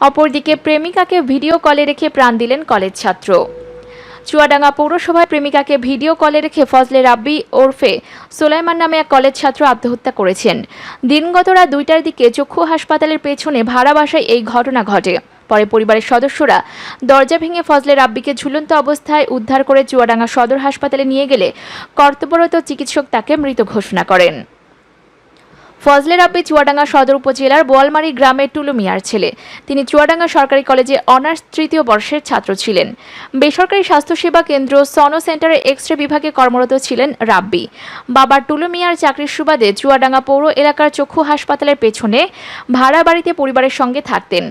অপরদিকে প্রেমিকাকে ভিডিও কলে রেখে প্রাণ দিলেন কলেজ ছাত্র। চুয়াডাঙ্গা পৌরসভায় প্রেমিকাকে ভিডিও কলে রেখে ফজলে রাব্বি ওরফে সোলাইমান নামে এক কলেজ ছাত্র আত্মহত্যা করেছেন। দিনগত রাত দুইটার দিকে চক্ষু হাসপাতালের পেছনে ভাড়া বাসায় এই ঘটনা ঘটে। পরে পরিবারের সদস্যরা দরজা ভেঙে ফজলে রাব্বিকে ঝুলন্ত অবস্থায় উদ্ধার করে চুয়াডাঙ্গা সদর হাসপাতালে নিয়ে গেলে কর্তব্যরত চিকিৎসক তাকে মৃত ঘোষণা করেন। ফজলে আপি চুয়াডাঙ্গা সদর উপজেলার বোয়ালমারি গ্রামের টুলু মিয়ার ছেলে। তিনি চুয়াডাঙ্গা সরকারি কলেজে অনার্স তৃতীয় বর্ষের ছাত্র ছিলেন। বেসরকারি স্বাস্থ্যসেবা কেন্দ্র সনো সেন্টারের এক্স রে বিভাগে কর্মরত ছিলেন রাব্বি। বাবা টুলু মিয়ার চাকরির সুবাদে চুয়াডাঙ্গা পৌর এলাকার চক্ষু হাসপাতালের পেছনে ভাড়া বাড়িতে পরিবারের সঙ্গে থাকতেন।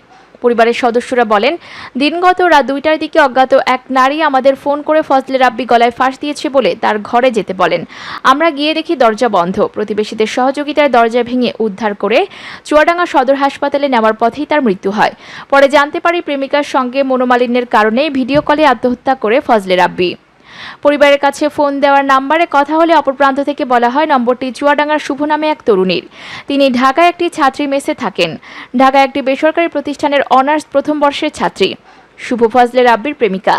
পরিবারের সদস্যরা বলেন, দিনগত রাত দুইটার দিকে অজ্ঞাত এক নারী আমাদের ফোন করে ফজলে রাব্বি গলায় ফাঁস দিয়েছে বলে তার ঘরে যেতে বলেন। আমরা গিয়ে দেখি দরজা বন্ধ। প্রতিবেশীদের সহযোগিতায় দরজা ভেঙে উদ্ধার করে চুয়াডাঙ্গা সদর হাসপাতালে নেওয়ার পথেই তার মৃত্যু হয়। পরে জানতে পারি প্রেমিকার সঙ্গে মনোমালিন্যের কারণে ভিডিও কলে আত্মহত্যা করে ফজলে রাব্বি। পরিবারের কাছে ফোন দেওয়ার নাম্বারে কথা হলে অপর প্রান্ত থেকে বলা হয়, নম্বরটি চুয়াডাঙ্গার শুভ নামে এক তরুণীর। তিনি ঢাকায় একটি ছাত্রী মেসে থাকেন। ঢাকায় একটি বেসরকারি প্রতিষ্ঠানের অনার্স প্রথম বর্ষের ছাত্রী। শুভ ফজলে রাব্বির প্রেমিকা।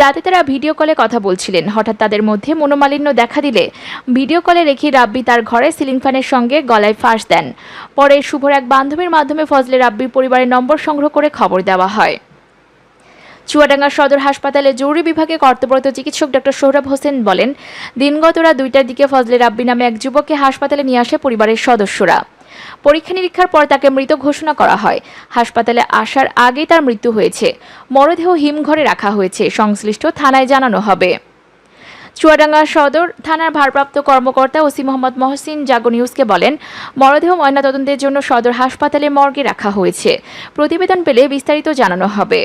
রাতে তারা ভিডিও কলে কথা বলছিলেন। হঠাৎ তাদের মধ্যে মনোমালিন্য দেখা দিলে ভিডিও কলে রেখে রাব্বি তার ঘরে সিলিং ফ্যানের সঙ্গে গলায় ফাঁস দেন। পরে শুভর এক বান্ধবীর মাধ্যমে ফজলে রাব্বির পরিবারের নম্বর সংগ্রহ করে খবর দেওয়া হয়। চুয়াডাঙ্গা সদর হাসপাতালে জরুরি বিভাগে কর্তব্যরত চিকিৎসক ডক্টর সোহরাব হোসেন বলেন, দিনগত রাত দুইটার দিকে ফজলে রাব্বি নামে এক যুবককে হাসপাতালে নিয়ে আসে পরিবারের সদস্যরা। পরীক্ষা নিরীক্ষার পর তাকে মৃত ঘোষণা করা হয়। হাসপাতালে আসার আগেই তার মৃত্যু হয়েছে। মরদেহ হিমঘরে রাখা হয়েছে। সংশ্লিষ্ট থানায় জানানো হবে। চুয়াডাঙ্গা সদর থানার ভারপ্রাপ্ত কর্মকর্তা ওসি মোহাম্মদ মহসিন জাগো নিউজকে বলেন, মরদেহ ময়নাতদন্তের জন্য সদর হাসপাতালে মর্গে রাখা হয়েছে। প্রতিবেদন পেলে বিস্তারিত জানানো হবে।